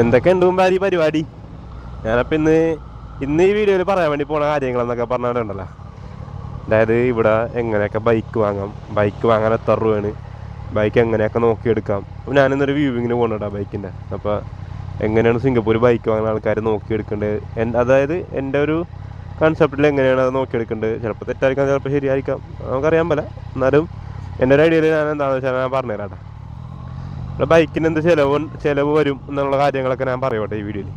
എന്തൊക്കെ മുമ്പാരി പരിപാടി? ഞാനപ്പോൾ ഇന്ന് ഇന്ന് ഈ വീഡിയോയിൽ പറയാൻ വേണ്ടി പോണ കാര്യങ്ങളെന്നൊക്കെ പറഞ്ഞിട്ടുണ്ടല്ലോ അതായത് ഇവിടെ എങ്ങനെയൊക്കെ ബൈക്ക് വാങ്ങാം ബൈക്ക് വാങ്ങാൻ എത്ര രൂപയാണ് ബൈക്ക് എങ്ങനെയൊക്കെ നോക്കിയെടുക്കാം. അപ്പോൾ ഞാനിന്നൊരു വ്യൂവിങ്ങിന് പോകണുണ്ടോ ബൈക്കിന്റെ അപ്പോൾ എങ്ങനെയാണ് സിംഗപ്പൂർ ബൈക്ക് വാങ്ങുന്ന ആൾക്കാർ നോക്കിയെടുക്കേണ്ടത്? അതായത് എന്റെ ഒരു കൺസെപ്റ്റിൽ എങ്ങനെയാണ് അത് നോക്കിയെടുക്കേണ്ടത്? ചിലപ്പോൾ തെറ്റായിരിക്കാം ചിലപ്പോൾ ശരിയായിരിക്കാം. നമുക്കറിയാൻ പോലെ എന്നാലും എന്റെ ഒരു ഐഡിയയിൽ ഞാൻ എന്താണെന്ന് വെച്ചാൽ ഞാൻ പറഞ്ഞുതരാം ഇവിടെ ബൈക്കിന് എന്ത് ചിലവ് ചിലവ് വരും എന്നുള്ള കാര്യങ്ങളൊക്കെ ഞാൻ പറയട്ടെ ഈ വീഡിയോയിൽ.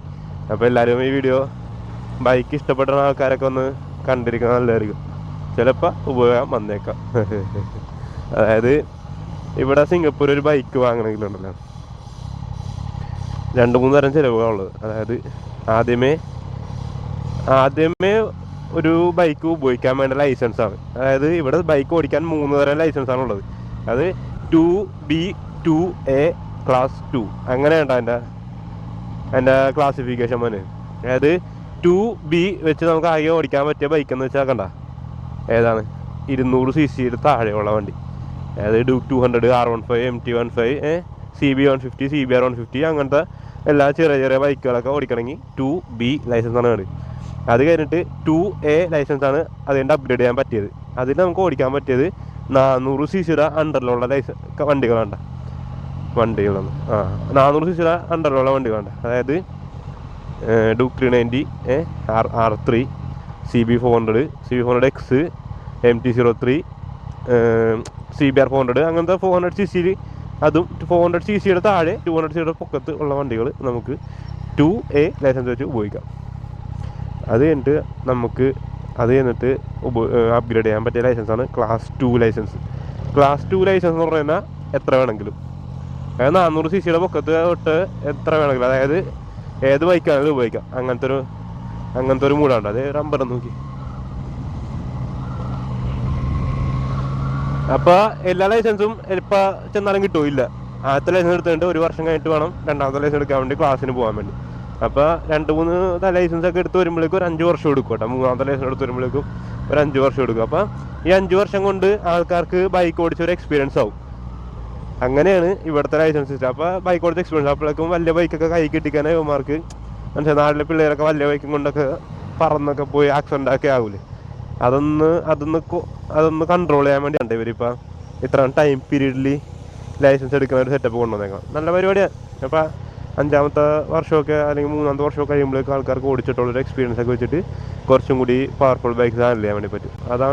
അപ്പോൾ എല്ലാവരും ഈ വീഡിയോ ബൈക്ക് ഇഷ്ടപ്പെടുന്ന ആൾക്കാരൊക്കെ ഒന്ന് കണ്ടിരിക്കുന്നത് നല്ലതായിരിക്കും. ചിലപ്പോൾ ഉപയോഗം വന്നേക്കാം. അതായത് ഇവിടെ സിംഗപ്പൂർ ഒരു ബൈക്ക് വാങ്ങണമെങ്കിലുണ്ടല്ലോ രണ്ട് മൂന്ന് തരം ചിലവുകളുള്ളത് അതായത് ആദ്യമേ ആദ്യമേ ഒരു ബൈക്ക് ഉപയോഗിക്കാൻ വേണ്ട ലൈസൻസാണ്. അതായത് ഇവിടെ ബൈക്ക് ഓടിക്കാൻ മൂന്ന് തരം ലൈസൻസ് ആണ് ഉള്ളത്. അത് two B two A class two അങ്ങനെ ഉണ്ടോ എന്റെ എന്റെ ക്ലാസിഫിക്കേഷൻ മോന്? അതായത് ടു ബി വെച്ച് നമുക്ക് ആകെ ഓടിക്കാൻ പറ്റിയ ബൈക്ക് എന്ന് വെച്ചാൽ കണ്ട ഏതാണ്? ഇരുന്നൂറ് സി സിയുടെ താഴെയുള്ള വണ്ടി. അതായത് Duke two hundred R one five M T one five C B one fifty C B R one fifty അങ്ങനത്തെ എല്ലാ ചെറിയ ചെറിയ ബൈക്കുകളൊക്കെ ഓടിക്കണമെങ്കിൽ ടു ബി ലൈസൻസ് ആണ് വേണ്ടത്. അത് കഴിഞ്ഞിട്ട് ടു എ ലൈസൻസ് ആണ് അതിന്റെ അപ്ഗ്രേഡ് ചെയ്യാൻ പറ്റിയത്. അതിൽ നമുക്ക് ഓടിക്കാൻ പറ്റിയത് നാനൂറ് സി സിയുടെ അണ്ടറിലുള്ള ലൈസൻ വണ്ടികളാണ് വണ്ടികളാണ് ആ നാനൂറ് സി സിയുടെ അണ്ടറിലുള്ള വണ്ടികളുണ്ട് അതായത് Duke three ninety R R three C B four hundred C B four hundred X M T zero three C B R four hundred അങ്ങനത്തെ ഫോർ ഹൺഡ്രഡ് സി സിയിൽ അതും ഫോർ ഹൺഡ്രഡ് സി സിയുടെ താഴെ two hundred സിയുടെ പൊക്കത്ത് ഉള്ള വണ്ടികൾ നമുക്ക് to A licence വെച്ച് ഉപയോഗിക്കാം. അത് കഴിഞ്ഞിട്ട് നമുക്ക് അത് കഴിഞ്ഞിട്ട് അപ്ഗ്രേഡ് ചെയ്യാൻ പറ്റിയ ലൈസൻസാണ് class two licence class two licence എന്ന് പറഞ്ഞാൽ എത്ര വേണമെങ്കിലും. അതായത് നാനൂറ് സി സിയുടെ പൊക്കത്ത് തൊട്ട് എത്ര വേണമെങ്കിലും അതായത് ഏത് ബൈക്കാണെങ്കിലും ഉപയോഗിക്കാം. അങ്ങനത്തെ ഒരു അങ്ങനത്തെ ഒരു മൂടാണ്ട് അത് റബ്ബർ നോക്കി. അപ്പൊ എല്ലാ ലൈസൻസും ഇപ്പൊ ചെന്നാലും കിട്ടുമോ ഇല്ല. ആദ്യത്തെ ലൈസൻസ് എടുത്തിട്ട് ഒരു വർഷം കഴിഞ്ഞിട്ട് വേണം രണ്ടാമത്തെ ലൈസൻസ് എടുക്കാൻ വേണ്ടി ക്ലാസ്സിന് പോകാൻ വേണ്ടി. അപ്പൊ രണ്ട് മൂന്ന് ലൈസൻസ് ഒക്കെ എടുത്ത് വരുമ്പോഴേക്കും ഒരു അഞ്ച് വർഷം എടുക്കും കേട്ടോ. മൂന്നാമത്തെ ലൈസൻസ് എടുത്ത് വരുമ്പോഴേക്കും ഒരു അഞ്ച് വർഷം എടുക്കും. അപ്പൊ ഈ അഞ്ച് വർഷം കൊണ്ട് ആൾക്കാർക്ക് ബൈക്ക് ഓടിച്ച ഒരു എക്സ്പീരിയൻസ് ആവും. അങ്ങനെയാണ് ഇവിടുത്തെ ലൈസൻസ് സിസ്റ്റം അപ്പോൾ ബൈക്ക് ഓടിച്ച എക്സ്പീരിയൻസ് അപ്പോഴേക്കും വലിയ ബൈക്കൊക്കെ കൈ കിട്ടിക്കാൻ ഇവന്മാർക്ക്. മനസ്സിലായി? നാട്ടിലെ പിള്ളേരൊക്കെ വലിയ ബൈക്കും കൊണ്ടൊക്കെ പറന്നൊക്കെ പോയി ആക്സിഡന്റ് ഒക്കെ ആവൂലേ. അതൊന്ന് അതൊന്ന് അതൊന്ന് കൺട്രോൾ ചെയ്യാൻ വേണ്ടിയാണ് ഇവരിപ്പോൾ ഇത്ര ടൈം പീരീഡിൽ ലൈസൻസ് എടുക്കുന്ന ഒരു സെറ്റപ്പ് കൊണ്ടുവന്നേക്കാം നല്ല പരിപാടിയാണ് അപ്പോൾ അഞ്ചാമത്തെ വർഷമൊക്കെ അല്ലെങ്കിൽ മൂന്നാമത്തെ വർഷമൊക്കെ കഴിയുമ്പോഴേക്കും ആൾക്കാർക്ക് ഓടിച്ചിട്ടുള്ളൊരു എക്സ്പീരിയൻസ് ഒക്കെ വെച്ചിട്ട് കുറച്ചും കൂടി പവർഫുൾ ബൈക്ക്സ് ഹാൻഡിൽ ചെയ്യാൻ വേണ്ടി പറ്റും. അതാണ്